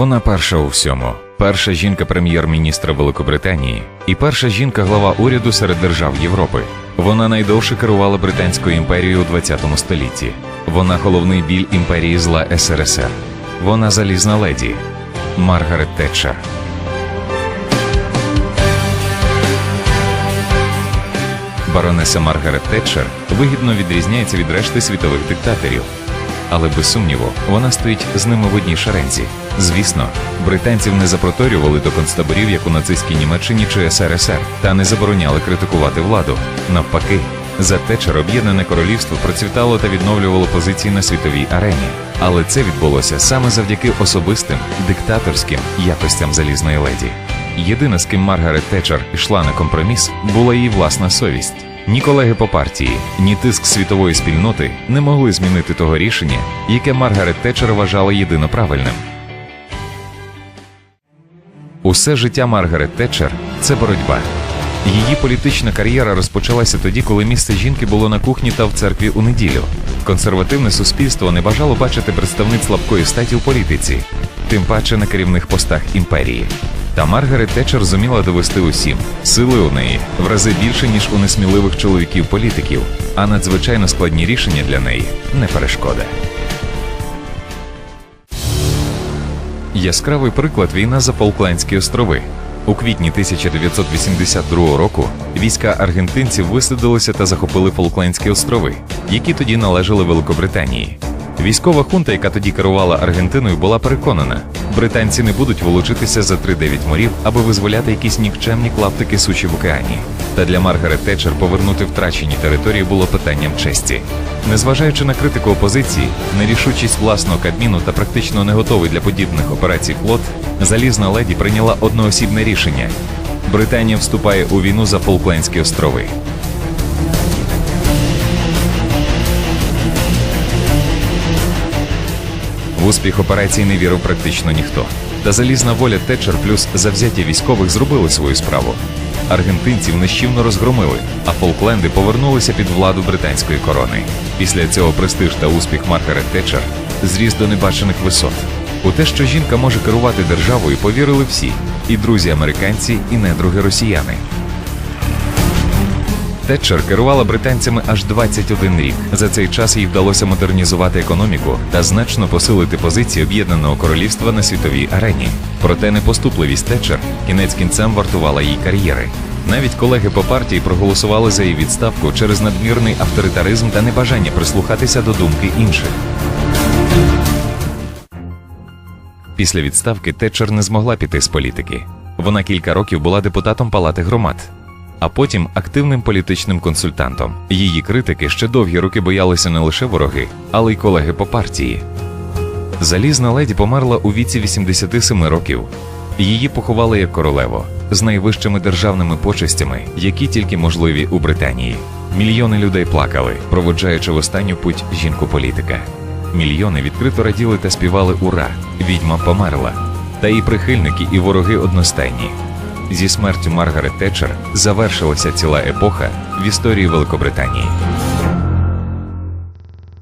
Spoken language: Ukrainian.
Вона перша у всьому, перша жінка прем'єр-міністра Великобританії і перша жінка глава уряду серед держав Європи. Вона найдовше керувала Британською імперією у 20 столітті. Вона головний біль імперії зла СРСР. Вона залізна леді Маргарет Тетчер. Баронеса Маргарет Тетчер вигідно відрізняється від решти світових диктаторів. Але без сумніву, вона стоїть з ними в одній шерензі. Звісно, британців не запроторювали до концтаборів, як у нацистській Німеччині чи СРСР, та не забороняли критикувати владу. Навпаки, за Тетчер об'єднане королівство процвітало та відновлювало позиції на світовій арені. Але це відбулося саме завдяки особистим диктаторським якостям залізної леді. Єдине, з ким Маргарет Тетчер йшла на компроміс, була її власна совість. Ні колеги по партії, ні тиск світової спільноти не могли змінити того рішення, яке Маргарет Тетчер вважала єдино правильним. Усе життя Маргарет Тетчер це боротьба. Її політична кар'єра розпочалася тоді, коли місце жінки було на кухні та в церкві у неділю. Консервативне суспільство не бажало бачити представниць слабкої статі у політиці, тим паче на керівних постах імперії. Та Маргарет Тетчер зуміла довести усім сили у неї в рази більше, ніж у несміливих чоловіків-політиків, а надзвичайно складні рішення для неї не перешкода. Яскравий приклад війна за Фолклендські острови. У квітні 1982 року війська аргентинців висадилися та захопили Фолклендські острови, які тоді належали Великобританії. Військова хунта, яка тоді керувала Аргентиною, була переконана, британці не будуть волочитися за 3-9 морів, аби визволяти якісь нікчемні клаптики суші в океані. Та для Маргарет Тетчер повернути втрачені території було питанням честі. Незважаючи на критику опозиції, нерішучість власного кабміну та практично не готовий для подібних операцій флот, залізна леді прийняла одноосібне рішення: Британія вступає у війну за Фолклендські острови. В успіх операції не вірив практично ніхто. Та залізна воля Тетчер плюс завзяття військових зробили свою справу. Аргентинців нищівно розгромили, а Фолкленди повернулися під владу британської корони. Після цього престиж та успіх Маргарет Тетчер зріс до небачених висот. У те, що жінка може керувати державою, повірили всі: і друзі американці, і недруги росіяни. Тетчер керувала британцями аж 21 рік. За цей час їй вдалося модернізувати економіку та значно посилити позиції об'єднаного королівства на світовій арені. Проте непоступливість Тетчер кінець кінцем вартувала їй кар'єри. Навіть колеги по партії проголосували за її відставку через надмірний авторитаризм та небажання прислухатися до думки інших. Після відставки Тетчер не змогла піти з політики. Вона кілька років була депутатом Палати громад а потім активним політичним консультантом. Її критики ще довгі роки боялися не лише вороги, але й колеги по партії. Залізна леді померла у віці 87 років. Її поховали як королеву з найвищими державними почестями, які тільки можливі у Британії. Мільйони людей плакали, проводжаючи в останню путь жінку-політика. Мільйони відкрито раділи та співали Ура! Відьма померла. Та і прихильники, і вороги одностайні. Зі смертю Маргарет Тетчер завершилася ціла епоха в історії Великобританії.